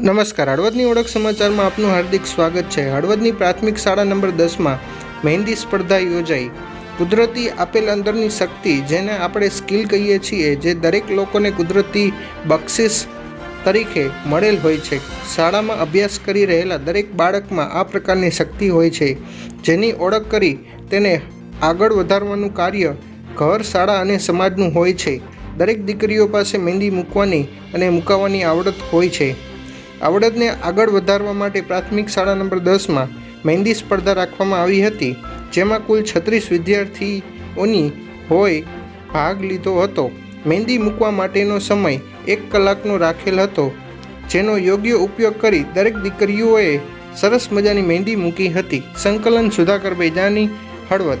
નમસ્કાર. હળવદની ઓળખ સમાચારમાં આપનું હાર્દિક સ્વાગત છે. હળવદની પ્રાથમિક શાળા નંબર દસમાં મહેંદી સ્પર્ધા યોજાઈ. કુદરતી આપેલ અંદરની શક્તિ, જેને આપણે સ્કિલ કહીએ છીએ, જે દરેક લોકોને કુદરતી બક્ષિસ તરીકે મળેલ હોય છે. શાળામાં અભ્યાસ કરી રહેલા દરેક બાળકમાં આ પ્રકારની શક્તિ હોય છે. જેની ઓળખ કરી તેને આગળ વધારવાનું કાર્ય ઘર, શાળા અને સમાજનું હોય છે. દરેક દીકરીઓ પાસે મહેંદી મૂકવાની અને મૂકાવવાની આવડત હોય છે. આવડતને આગળ વધારવા માટે પ્રાથમિક શાળા નંબર દસમાં મહેંદી સ્પર્ધા રાખવામાં આવી હતી, જેમાં કુલ છત્રીસ વિદ્યાર્થીઓની હોય ભાગ લીધો હતો. મહેંદી મૂકવા માટેનો સમય એક કલાકનો રાખેલ હતો, જેનો યોગ્ય ઉપયોગ કરી દરેક દીકરીઓએ સરસ મજાની મહેંદી મૂકી હતી. સંકલન સુધાકર બેજાની હળવદ